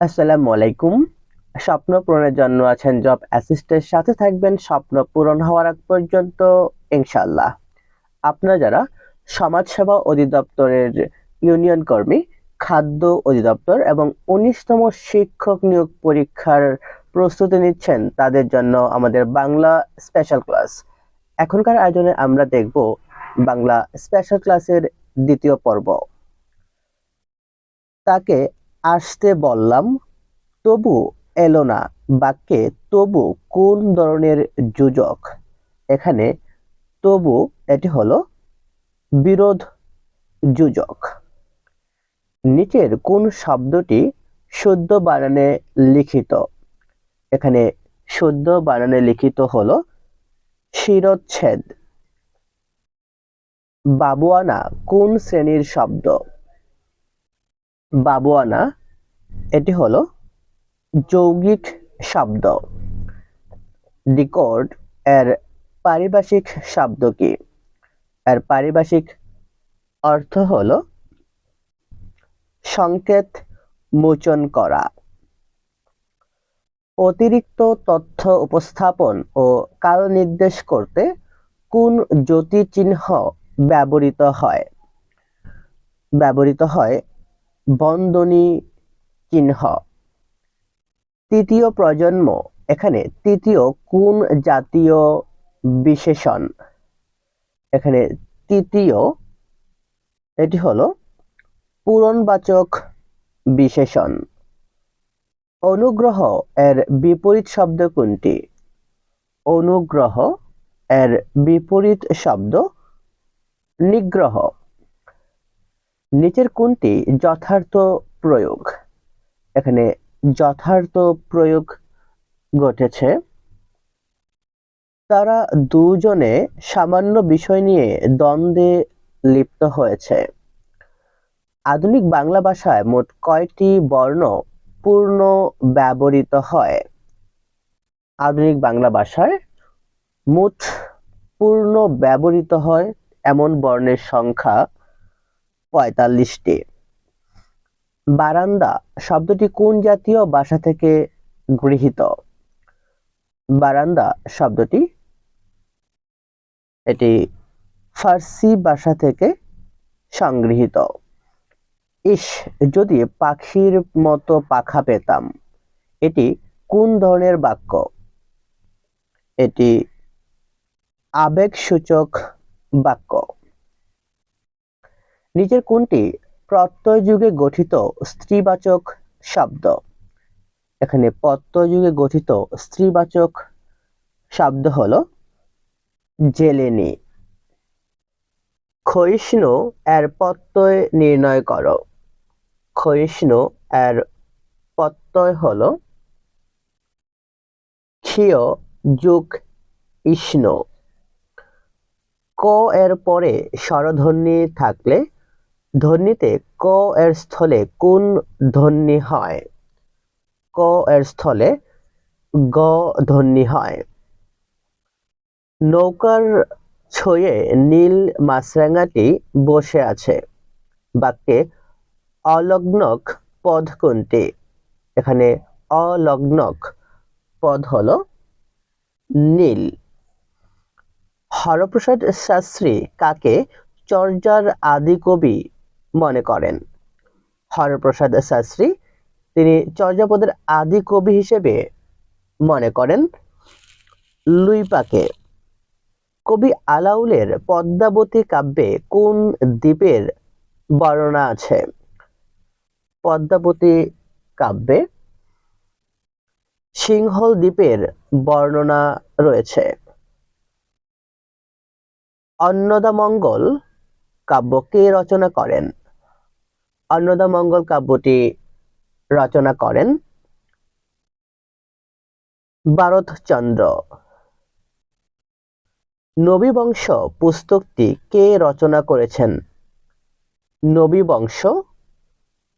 আসসালামু আলাইকুম। স্বপ্ন পূরণের জন্য আছেন জব অ্যাসিস্টের সাথে থাকবেন স্বপ্ন পূরণ হওয়ার আগ পর্যন্ত ইনশাল্লাহ আপনারা যারা সমাজসেবা অধিদপ্তরের ইউনিয়ন কর্মী, খাদ্য অধিদপ্তর এবং উনিশতম শিক্ষক নিয়োগ পরীক্ষার প্রস্তুতি নিচ্ছেন, তাদের জন্য আমাদের বাংলা স্পেশাল ক্লাস এখনকার আয়োজনে আমরা দেখব বাংলা স্পেশাল ক্লাসের দ্বিতীয় পর্ব। তাকে আসতে বললাম, তবু এলো না বাক্যে, তবু কোন ধরনের যোজক? এখানে তবু এটি হলো বিরোধ যোজক। নিচের কোন শব্দটি শুদ্ধ বানানে লিখিত? এখানে শুদ্ধ বানানে লিখিত হলো শিরচ্ছেদ। বাবুয়ানা কোন শ্রেণির শব্দ? বাবুয়ানা, এটি হলো যৌগিক শব্দ। ডিকোড এর পারিভাষিক শব্দ কি? এর পারিভাষিক অর্থ হলো সংকেত মোচন করা। অতিরিক্ত তথ্য উপস্থাপন ও কাল নির্দেশ করতে কোন জ্যোতি চিহ্ন ব্যবহৃত হয়? ব্যবহৃত হয় বন্দনী চিহ্ন। তৃতীয় প্রজন্ম, এখানে তৃতীয় কোন জাতীয় বিশেষণ? এখানে তৃতীয়, এটি হলো পূরণবাচক বিশেষণ। অনুগ্রহ এর বিপরীত শব্দ কোনটি? অনুগ্রহ এর বিপরীত শব্দ নিগ্রহ। নিচের কোনটি যথার্থ প্রয়োগ। এখানে যথার্থ প্রয়োগ ঘটেছে। তারা দুজনে সামান্য বিষয় নিয়ে দ্বন্দ্বে লিপ্ত হয়েছে। আধুনিক বাংলা ভাষায় মোট কয়টি বর্ণ পূর্ণ ব্যবহৃত হয়? আধুনিক বাংলা ভাষায় মোট পূর্ণ ব্যবহৃত হয় এমন বর্ণের সংখ্যা পঁয়তাল্লিশটি। বারান্দা শব্দটি কোন জাতীয় ভাষা থেকে গৃহীত? বারান্দা শব্দটি এটি ফার্সি ভাষা থেকে সংগৃহীত। ইস, যদি পাখির মতো পাখা পেতাম, এটি কোন ধরনের বাক্য? এটি আবেগসূচক বাক্য। নিচের কোনটি প্রত্যয় যুগে গঠিত স্ত্রীবাচক শব্দ? এখানে প্রত্যয় যুগে গঠিত স্ত্রীবাচক শব্দ হল জেলেনি। ক্ষয়িষ্ণু এর প্রত্যয় নির্ণয় করো। ক্ষয়িষ্ণু এর প্রত্যয় হল ক্ষীয় যুগ ইষ্ণ। ক এর পরে স্বরধ্বনি থাকলে ধ্বনিতে ক এর স্থলে কোন ধ্বনি হয়? ক এর স্থলে গ ধ্বনি হয়। নৌকার ছয়ে নীল মাছরাঙাটি বসে আছে। বাক্যে অলগ্নক পদ কোনটি? এখানে অলগ্নক পদ হলো নীল। হরপ্রসাদ শাস্ত্রী কাকে চর্যার আদি কবি মনে করেন। হরপ্রসাদ শাস্ত্রী, তিনি চর্যাপদের আদি কবি হিসেবে মনে করেন লুইপাকে। কবি আলাউলের পদ্মাবতী কাব্যে কোন দ্বীপের বর্ণনা আছে? পদ্মাবতী কাব্যে সিংহল দ্বীপের বর্ণনা রয়েছে। অন্নদামঙ্গল কাব্য কে রচনা করেন। অন্নদামঙ্গল কাব্যটি রচনা করেন ভারতচন্দ্র নবীবংশ পুস্তকটি কে রচনা করেছেন? নবীবংশ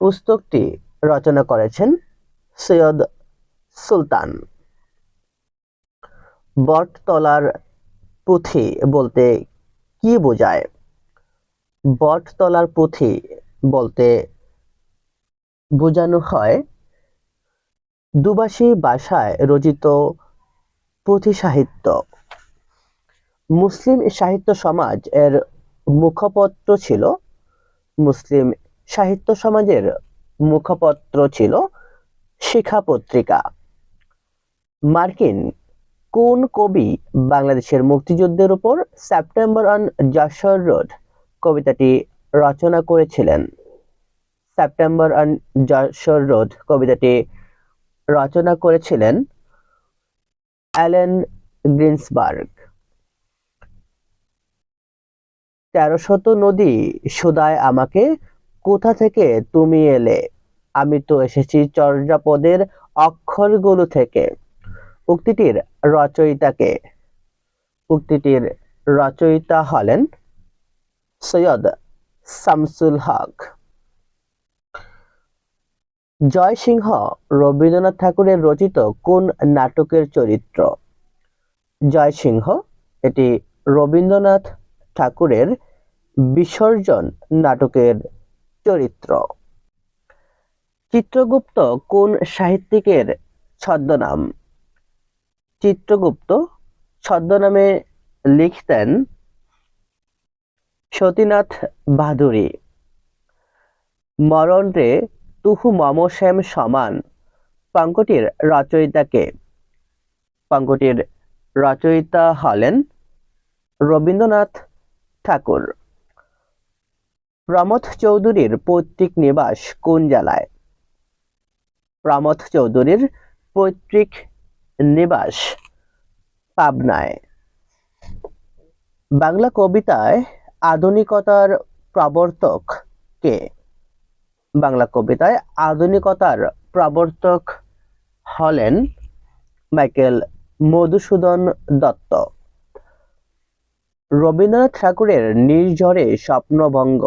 পুস্তকটি রচনা করেছেন সৈয়দ সুলতান। বটতলার পুঁথি বলতে কি বোঝায়? বটতলার পুঁথি বলতে বোঝানো হয়। দুবাসী ভাষায় রচিত পুঁথি সাহিত্য। মুসলিম সাহিত্য সমাজ এর মুখপত্র ছিল, মুসলিম সাহিত্য সমাজের মুখপত্র ছিল শিখা পত্রিকা। মার্কিন কোন কবি বাংলাদেশের মুক্তিযুদ্ধের উপর সেপ্টেম্বর অন যশোর রোড কবিতাটি রচনা করেছিলেন। সেপ্টেম্বর অন যশোর রোড কবিতাটি রচনা করেছিলেন অ্যালেন গ্রিন্সবার্গ। তেরোশত নদী সুদায় আমাকে, কোথা থেকে তুমি এলে? আমি তো এসেছি চর্যাপদের অক্ষরগুলো থেকে। উক্তিটির রচয়িতাকে, উক্তিটির রচয়িতা হলেন সৈয়দ শামসুল হক। জয় সিংহ রবীন্দ্রনাথ ঠাকুরের রচিত কোন নাটকের চরিত্র? জয় সিংহ এটি রবীন্দ্রনাথ ঠাকুরের বিসর্জন নাটকের চরিত্র। চিত্রগুপ্ত কোন সাহিত্যিকের ছদ্মনাম? চিত্রগুপ্ত ছদ্মনামে লিখতেন সতীনাথ বাহাদুরী। মরণ রে তুহু মম শ্যাম সমান, পঙ্কটির রচয়িতাকে। পঙ্কটির রচয়িতা হলেন রবীন্দ্রনাথ ঠাকুর। প্রমথ চৌধুরীর পৈতৃক নিবাস কোন জেলায়? প্রমথ চৌধুরীর পৈতৃক নিবাস পাবনায়। বাংলা কবিতায় আধুনিকতার প্রবর্তক কে বাংলা কবিতায় আধুনিকতার প্রবর্তক হলেন মাইকেল মধুসূদন দত্ত। রবীন্দ্রনাথ ঠাকুরের নির্ঝরে স্বপ্নভঙ্গ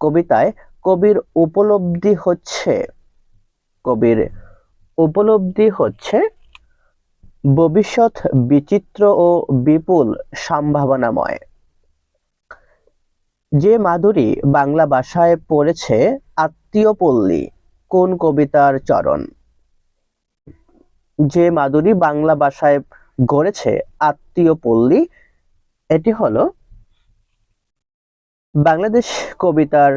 কবিতায় কবির উপলব্ধি হচ্ছে, কবির উপলব্ধি হচ্ছে ভবিষ্যৎ বিচিত্র ও বিপুল সম্ভাবনাময়। যে মাধুরী বাংলা ভাষায় পড়েছে আত্মীয় পল্লী, কোন কবিতার চরণ? যে মাধুরী বাংলা ভাষায় গড়েছে আত্মীয় পল্লী, এটি হলো বাংলাদেশ কবিতার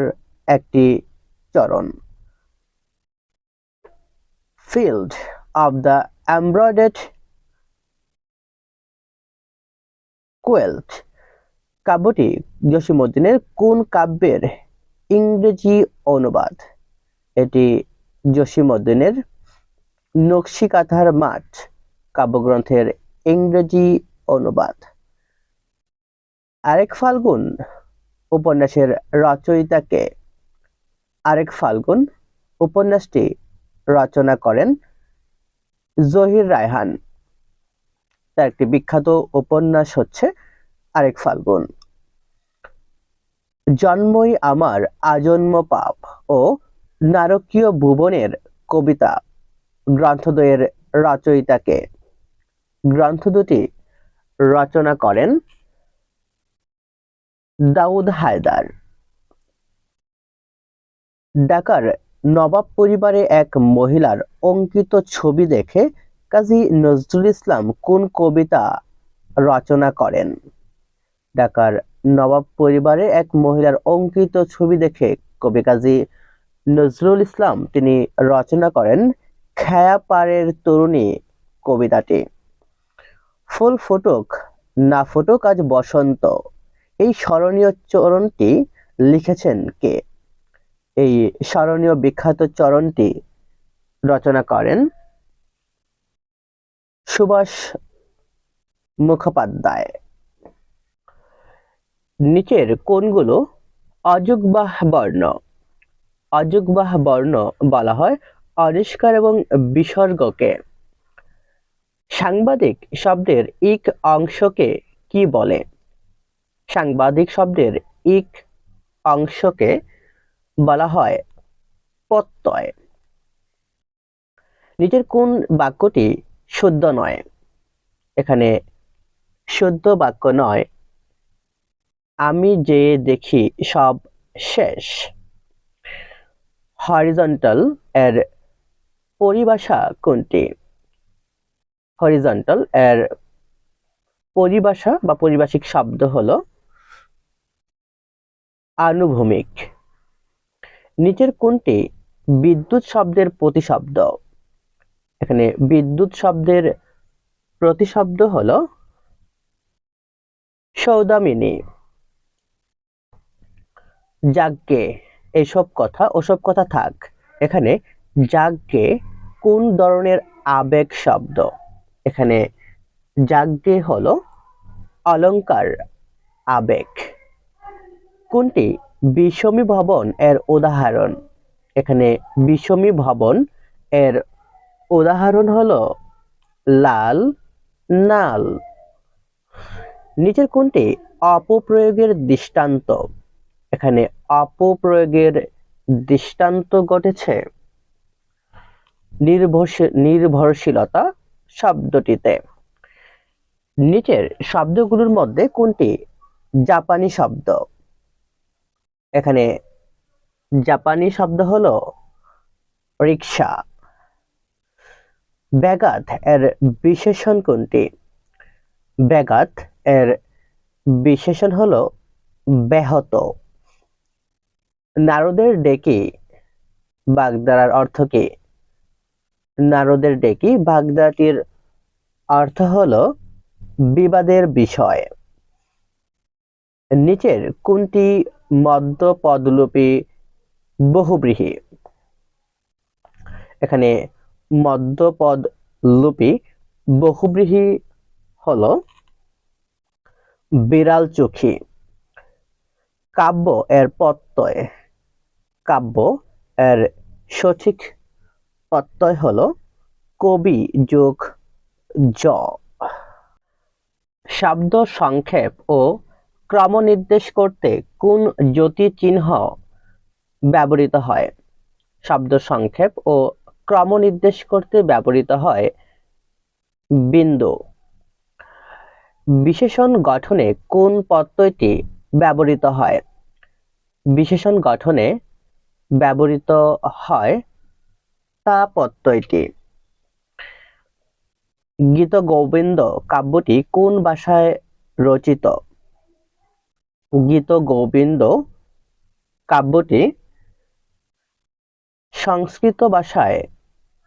একটি চরণ। Field of the embroidered quilt কাব্যটি জসীমউদ্দিনের কোন কাব্যের ইংরেজি অনুবাদ? এটি জসীমউদ্দিনের নকশিকাঁথার মাঠ কাব্যগ্রন্থের ইংরেজি অনুবাদ। আরেক ফাল্গুন উপন্যাসের রচয়িতাকে আরেক ফাল্গুন উপন্যাসটি রচনা করেন জহির রায়হান। তার একটি বিখ্যাত উপন্যাস হচ্ছে আরেক ফাল্গুন। জন্মই আমার আজন্ম পাপ ও নারকীয় ভুবনের কবিতা গ্রন্থদ্বয়ের রচয়িতাকে। গ্রন্থ দুটি রচনা করেন দাউদ হায়দার। ঢাকার নবাব পরিবারে এক মহিলার অঙ্কিত ছবি দেখে কাজী নজরুল ইসলাম কোন কবিতা রচনা করেন? ঢাকার নবাব পরিবারে এক মহিলার অঙ্কিত ছবি দেখে কবি কাজী নজরুল ইসলাম তিনি রচনা করেন খেয়া পাড়ের তরুণী কবিতাটি। ফুল ফুটুক, না ফুটুক আজ বসন্ত। এই স্মরণীয় চরণটি লিখেছেন কে? এই স্মরণীয় বিখ্যাত চরণটি রচনা করেন সুভাষ মুখোপাধ্যায়। নিচের কোনগুলো অযুগবাহ বর্ণ। অযুগবাহ বর্ণ বলা হয় অরিষ্কার এবং বিসর্গকে। সাংবাদিক শব্দের ইক অংশকে কি বলে? সাংবাদিক শব্দের ইক অংশকে বলা হয় প্রত্যয়। নিচের কোন বাক্যটি শুদ্ধ নয়? এখানে শুদ্ধ বাক্য নয় আমি যে দেখি সব শেষ। হরিজন্টাল এর পরিভাষা কোনটি? হরিজন্টাল এর পরিভাষা বা পরিভাষিক শব্দ হলো আনুভূমিক। নিচের কোনটি? বিদ্যুৎ শব্দের প্রতিশব্দ। এখানে বিদ্যুৎ শব্দের প্রতিশব্দ হলো সৌদামিনী। যাজ্ঞে এসব কথা, ওসব কথা থাক। এখানে যাজ্ঞে কোন ধরনের আবেগ শব্দ? এখানে যাজ্ঞে হল অলংকার আবেগ। কোনটি? বিষমী ভবন এর উদাহরণ। এখানে বিষমী ভবন এর উদাহরণ হলো লাল নাল। নিচের কোনটি? অপপ্রয়োগের দৃষ্টান্ত। এখানে অপপ্রয়োগের দৃষ্টান্ত ঘটেছে। নির্ভরশীল নির্ভরশীলতা শব্দটিতে। নিচের শব্দগুলোর মধ্যে কোনটি? জাপানি শব্দ। এখানে জাপানি শব্দ হলো রিক্সা। ব্যাঘাত এর বিশেষণ কোনটি? ব্যাঘাত এর বিশেষণ হলো ব্যাহত। নারদের ডেকে বাগদারার অর্থ কি? নারদের ডেকে বাগদাটির অর্থ হলো বিবাদের বিষয়। নিচের কোনটি মধ্য পদলোপী বহুব্রীহি? এখানে মধ্যপদ লোপী বহুব্রীহি হলো বিড়াল চোখী। কাব্য এর প্রত্যয়। কাব্য এর সঠিক প্রত্যয় হল কবি যোগ জ। শব্দ সংক্ষেপ ও ক্রম নির্দেশ করতে কোন জ্যোতি চিহ্ন ব্যবহৃত হয়? শব্দ সংক্ষেপ ও ক্রম নির্দেশ করতে ব্যবহৃত হয় বিন্দু। বিশেষণ গঠনে কোন প্রত্যয়টি ব্যবহৃত হয়? বিশেষণ গঠনে ব্যবহৃত হয় তা প্রত্যয়টি গীত গোবিন্দ কাব্যটি কোন ভাষায় রচিত? গীত গোবিন্দ কাব্যটি সংস্কৃত ভাষায়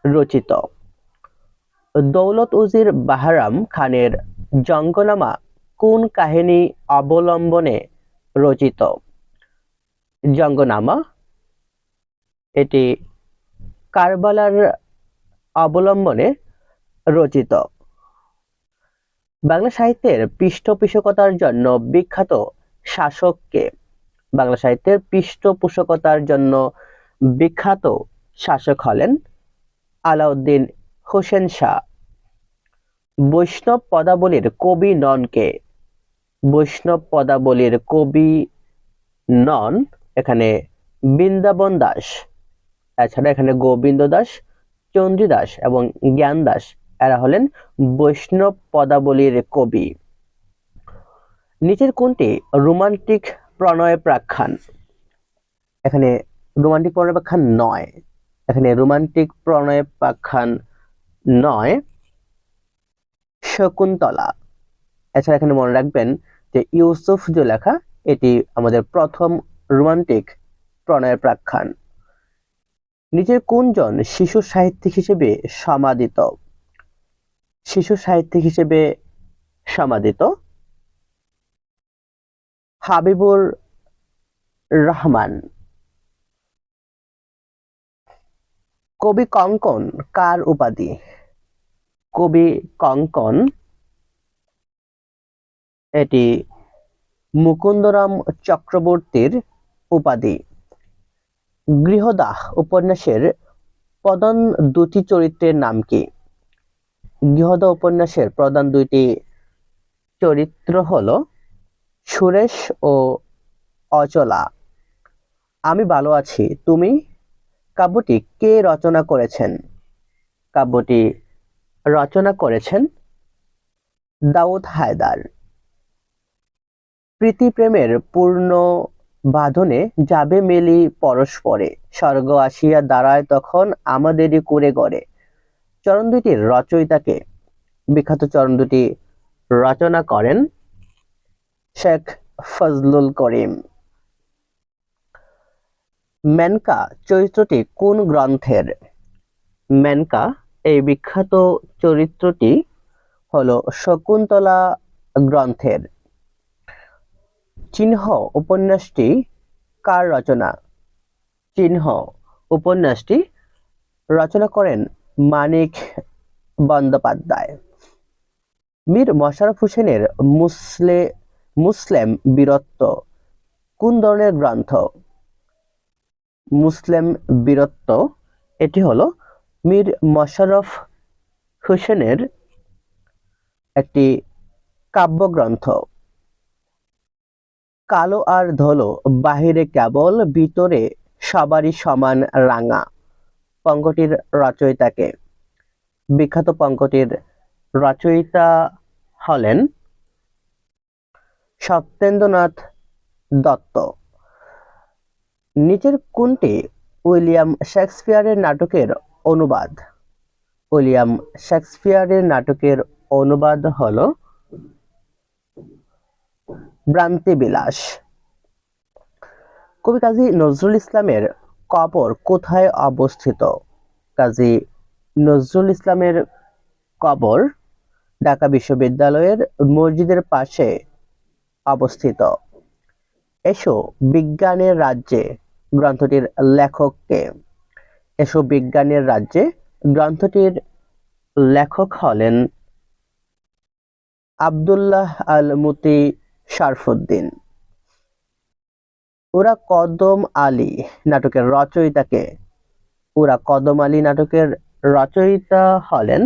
রচিত। দৌলত উজির বাহারাম খানের জঙ্গনামা কোন কাহিনী অবলম্বনে রচিত? জঙ্গনামা এটি কারবালার অবলম্বনে রচিত। বাংলা সাহিত্যের পৃষ্ঠপোষকতার জন্য বিখ্যাত শাসককে বাংলা সাহিত্যের পৃষ্ঠপোষকতার জন্য বিখ্যাত শাসক হলেন আলাউদ্দিন হোসেন শাহ। বৈষ্ণব পদাবলীর কবি ননকে, বৈষ্ণব পদাবলীর কবি নন এখানে বৃন্দাবন দাস এছাড়া এখানে গোবিন্দ দাস, চন্দ্রী দাস এবং জ্ঞান দাস। এরা হলেন বৈষ্ণব পদাবলীর কবি। নিচের কোনটি রোমান্টিক প্রণয় প্রাখ্যান। এখানে রোমান্টিক প্রণয় প্রাখ্যান নয়। এখানে রোমান্টিক প্রণয় প্রাখ্যান নয়। শকুন্তলা। এছাড়া এখানে মনে রাখবেন যে ইউসুফ যে লেখা, এটি আমাদের প্রথম রোমান্টিক প্রণয়ের প্রাখ্যান। নিজের কোনজন শিশু সাহিত্যিক হিসেবে সমাদিত। শিশু সাহিত্যিক হিসেবে সমাদিত। হাবিবুর রহমান। কবি কঙ্কন কার উপাধি? কবি কঙ্কন এটি মুকুন্দরাম চক্রবর্তীর উপাধি। গৃহদাহ উপন্যাসের প্রধান দুটি চরিত্রের নাম কি? গৃহদাহ উপন্যাসের প্রধান দুইটি চরিত্র হল সুরেশ ও অচলা। আমি ভালো আছি, তুমি? কাব্যটি কে রচনা করেছেন? কাব্যটি রচনা করেছেন দাউদ হায়দার। প্রীতি প্রেমের পূর্ণ বাঁধনে যাবে মেলি পরস্পরে। স্বর্গ আসিয়া দাঁড়ায় তখন আমাদেরই করে গড়ে। চরণ দুটির রচয়িতাকে। বিখ্যাত চরণ দুটি রচনা করেন শেখ ফজলুল করিম। মেনকা চরিত্রটি কোন গ্রন্থের? মেনকা এই বিখ্যাত চরিত্রটি হলো শকুন্তলা গ্রন্থের। চিহ্ন উপন্যাসটি কার রচনা? চিহ্ন উপন্যাসটি রচনা করেন মানিক বন্দ্যোপাধ্যায়। মীর মশারফ হোসেনের মুসলে, মুসলেম বীরত্ব কোন ধরনের গ্রন্থ? মুসলিম বীরত্ব, এটি হলো মীর মশারফ হোসেনের একটি কাব্যগ্রন্থ। কালো আর ধলো, বাহিরে কেবল, ভিতরে সবারই সমান রাঙা। পঙ্কটির রচয়িতাকে। বিখ্যাত পঙ্কটির রচয়িতা হলেন সত্যেন্দ্রনাথ দত্ত। নিচের কোনটি উইলিয়াম শেক্সপিয়ারের নাটকের অনুবাদ। উইলিয়াম শেক্সপিয়ারের নাটকের অনুবাদ হল ভ্রান্তিবিলাস কবি কাজী নজরুল ইসলামের কবর কোথায় অবস্থিত? কাজী নজরুল ইসলামের কবর ঢাকা বিশ্ববিদ্যালয়ের মসজিদের পাশে অবস্থিত। এসো বিজ্ঞানের রাজ্যে, গ্রন্থটির লেখককে। এসো বিজ্ঞানের রাজ্যে, গ্রন্থটির লেখক হলেন আব্দুল্লাহ আল মুতি শারফুদ্দিন। ওরা কদম আলী নাটকের রচয়িতাকে, ওরা কদম আলী নাটকের রচয়িতা হলেন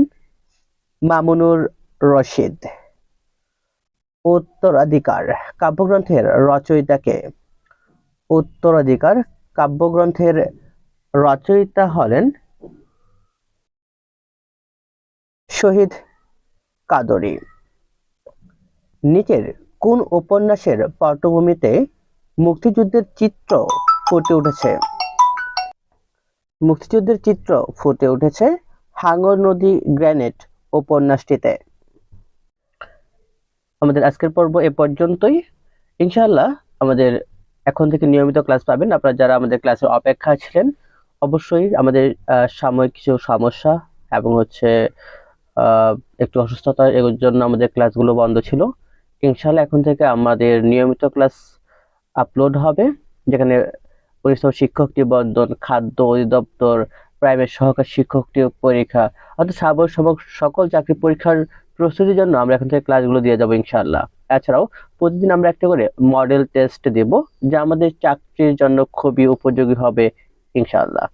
মামুনুর রশিদ। উত্তরাধিকার কাব্যগ্রন্থের রচয়িতাকে, উত্তরাধিকার কাব্যগ্রন্থের রচয়িতা হলেন শহীদ কাদরী। নিচের কোন উপন্যাসের পটভূমিতে মুক্তিযুদ্ধের চিত্র ফুটে উঠেছে? মুক্তিযুদ্ধের চিত্র ফুটে উঠেছে হাঙ্গর নদী গ্র্যানেট উপন্যাসটিতে। আমাদের আজকের পর্ব এ পর্যন্তই। ইনশাআল্লাহ আমাদের এখন থেকে নিয়মিত ক্লাস পাবেন। আপনারা যারা আমাদের ক্লাসের অপেক্ষা ছিলেন, অবশ্যই আমাদের সাময়িক কিছু সমস্যা এবং হচ্ছে একটু অসুস্থতা এর জন্য আমাদের ক্লাসগুলো বন্ধ ছিল। ইনশাআল্লাহ এখন থেকে আমাদের নিয়মিত ক্লাস আপলোড হবে, যেখানে পরিশ্রম শিক্ষক নিবন্ধন, খাদ্য অধিদপ্তর, প্রাইভেট সহকারী শিক্ষক নিয়োগ পরীক্ষা, অর্থাৎ সমক সকল চাকরি পরীক্ষার প্রস্তুতির জন্য আমরা এখন থেকে ক্লাসগুলো দিয়ে যাব ইনশাআল্লাহ। এছাড়াও প্রতিদিন আমরা একটা করে মডেল টেস্ট দেব, যা আমাদের চাকরির জন্য খুবই উপযোগী হবে ইনশাআল্লাহ।